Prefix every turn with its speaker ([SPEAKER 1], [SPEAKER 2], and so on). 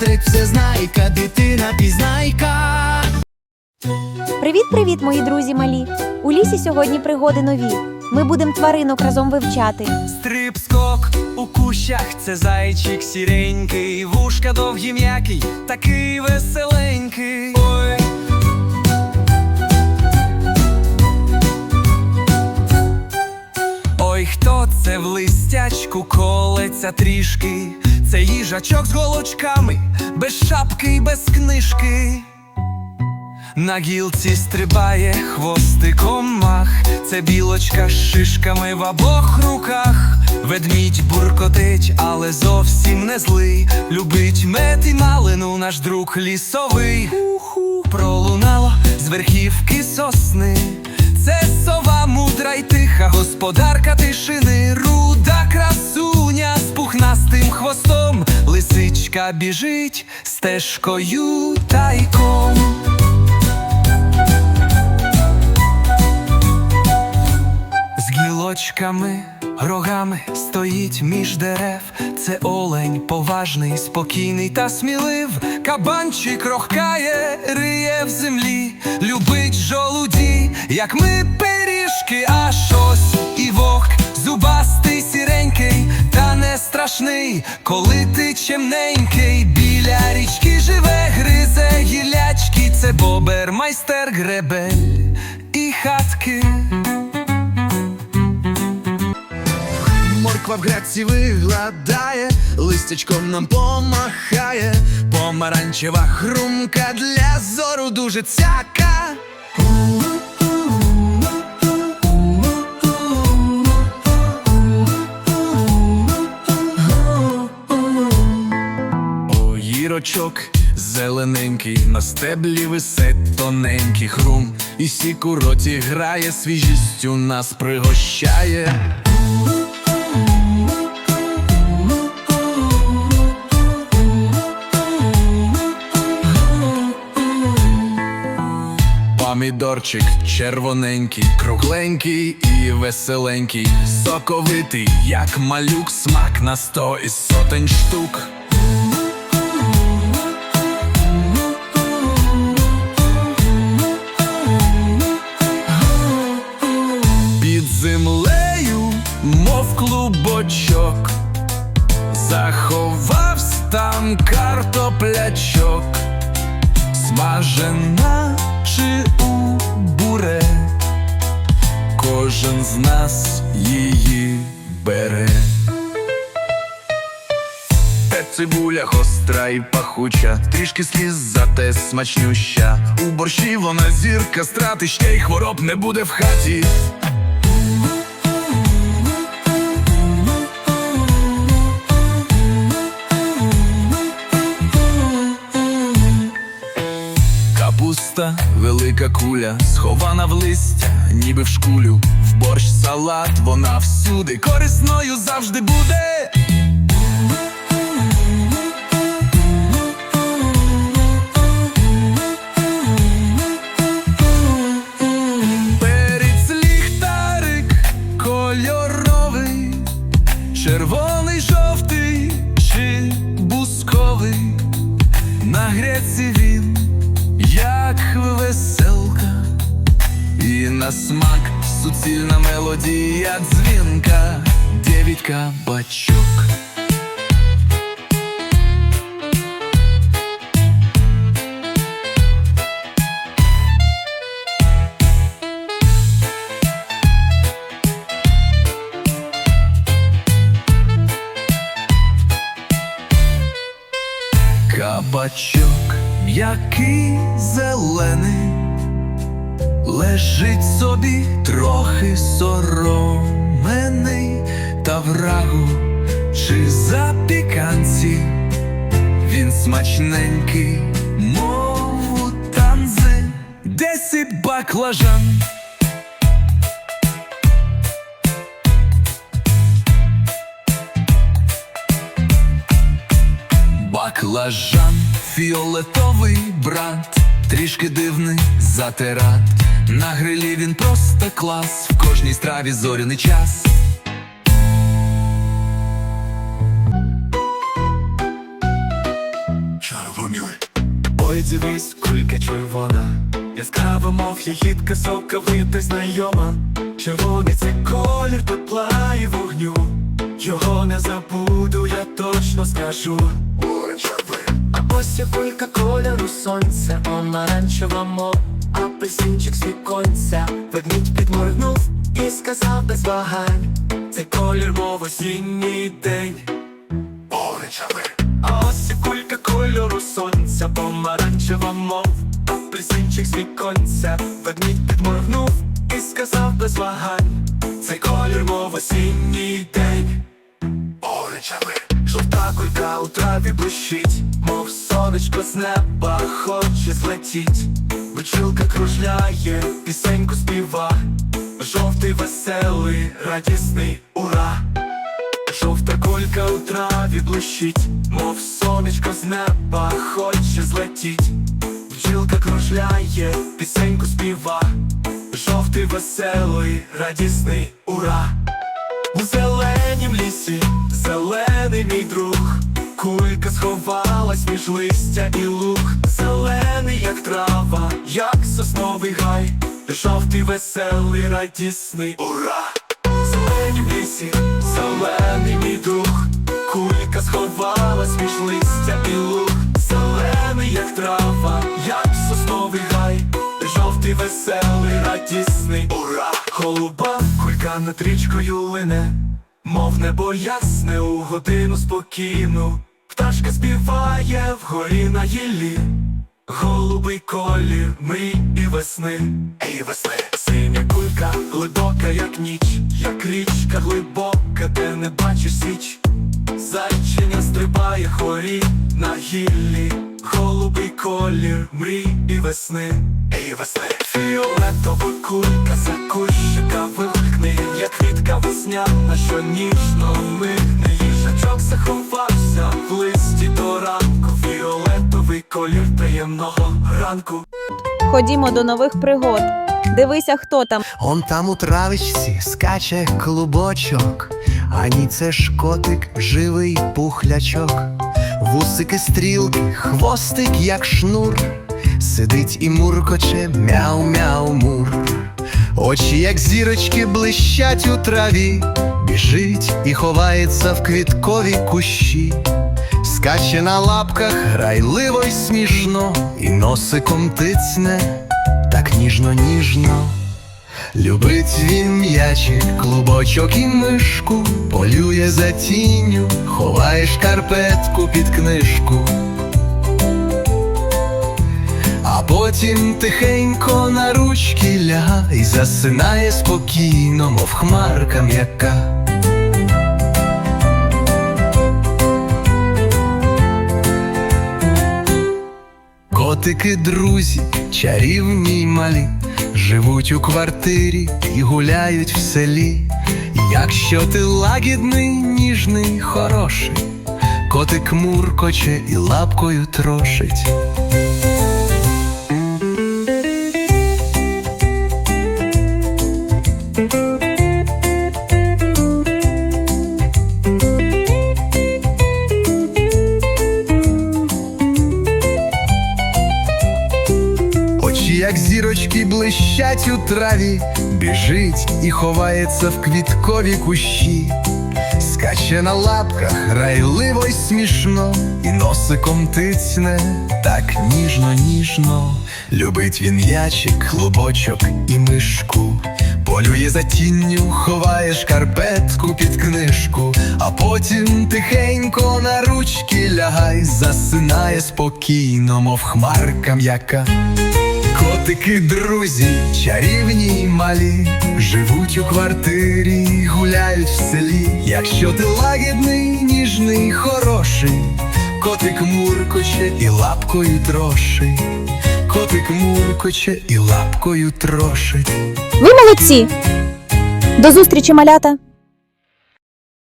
[SPEAKER 1] мудрець всезнайка, дитина пізнайка.
[SPEAKER 2] Привіт-привіт, мої друзі малі! У лісі сьогодні пригоди нові. Ми будемо тваринок разом вивчати.
[SPEAKER 3] Стрип-скок у кущах, це зайчик сіренький, вушка довгі м'який, такий веселенький. Ой. Ой, хто це в листячку колеться трішки? Це їжачок з голочками, без шапки й без книжки. На гілці стрибає хвостиком мах, це білочка з шишками в обох руках. Ведмідь буркотить, але зовсім не злий. Любить мед і малину наш друг лісовий. Пролунало з верхівки сосни. Це сова мудра й тиха, господарка тишини, руда красуня з пухнастим хвостом. Лисичка біжить стежкою тайком. З гілочками, рогами стоїть між дерев. Це олень поважний, спокійний та смілив. Кабанчик рохкає, риє в землі, любить жолуді, як ми пиріжки, а страшний, коли ти чемненький. Біля річки живе, гризе гілячки. Це бобер, майстер гребель і хатки.
[SPEAKER 1] Морква в грядці вигладає, листячком нам помахає.
[SPEAKER 3] Помаранчева хрумка для зору дуже цяка. Огірочок зелененький, на стеблі висить тоненький хрум, і сік у роті грає, свіжістю нас пригощає. Помідорчик червоненький, кругленький і веселенький, соковитий, як малюк, смак на сто із сотень штук. Клубочок, заховався там картоплячок, смажена чи у буре, кожен з нас її бере. Цибуля гостра і пахуча, трішки сліз, зате смачнюща. У борщі вона зірка страти, ще й хвороб не буде в хаті. Капуста, велика куля, схована в листя, ніби в шкулю. В борщ салат, вона всюди корисною завжди буде. На смак. Суцільна мелодія дзвінка, дев'ятка бачок. Кабачок, м'який зелений, лежить собі трохи соромений, та врагу. Чи запіканці, він смачненький, мов у танзи, десять баклажан. Баклажан, фіолетовий брат, трішки дивний затират. На грилі він просто клас, в кожній страві зоряний час.
[SPEAKER 4] Ой, дивись, кулька червона, яскрава, мов ягідка, соковита знайома. Червоний це колір тепла і вогню. Його не забуду, я точно скажу. А ось я кулька кольору сонця, помаранчева мов, апельсинчик з віконця. Ведмідь підморгнув і сказав без вагань. Це колір, мов осінній день. А ось кулька кольору сонця, помаранчева мов, апельсинчик з віконця, ведмідь підморгнув і сказав без вагань, цей колір, мов осінній день. Жовта кулька у траві блищить, мов сонечко з неба хоче злетіть. Бичилка кружляє, пісеньку співа, жовтий веселий, радісний ура. Жовта кулька у траві блищить, мов сонечко з неба хоче злетіть. Бджілка кружляє, пісеньку співа, жовтий веселий, радісний ура. У зеленім лісі, зелений мій друг, кулька сховалась між листя і луг, зелений, як трава, як сосновий гай, жовтий, веселий, радісний. Ура. Зеленім лісі, зелений мій друг, кулька сховалась між листя і луг, зелений, як трава, як сосновий гай, жовтий, веселий, радісний, ура! Голуба, кулька над річкою лине, мов небо ясне у годину спокійну, пташка співає вгорі на гіллі. Голубий колір мрій і весни, і весни. Синя кулька, глибока, як ніч, як річка глибока, де не бачиш січ. Зайчиня стрибає хорі на гіллі, голубий колір мрій і весни, і весни. Фіолетова кулька за кущика вилкне, як квітка весняна, що ніжно мигне, їжачок заховався приємного ранку.
[SPEAKER 2] Ходімо до нових пригод. Дивися, хто там.
[SPEAKER 3] Он там у травичці скаче клубочок, а ні це ж котик, живий пухлячок, вусики стрілки, хвостик, як шнур, сидить і муркоче, мяу-мяу-мур. Очі, як зірочки, блищать у траві, біжить і ховається в квіткові кущі. Скаче на лапках грайливо й смішно, і носиком тицне, так ніжно-ніжно. Любить він м'ячик, клубочок і мишку, полює за тінню, ховає шкарпетку під книжку. А потім тихенько на ручки ляга і засинає спокійно, мов хмарка м'яка. Котики, друзі, чарівні й малі, живуть у квартирі і гуляють в селі. Якщо ти лагідний, ніжний, хороший, котик муркоче і лапкою трошить. Як зірочки, блищать у траві, біжить і ховається в квіткові кущі, скаче на лапках грайливо й смішно, і носиком тицне так ніжно-ніжно. Любить він ячик, клубочок і мишку, полює за тінню, ховає шкарпетку під книжку, а потім тихенько на ручки лягай, засинає спокійно, мов хмарка м'яка. Котики, друзі, чарівні й малі, живуть у квартирі, гуляють в селі. Якщо ти лагідний, ніжний, хороший, котик муркоче і лапкою трошить, котик муркоче і лапкою трошить.
[SPEAKER 2] Ви молодці! До зустрічі, малята!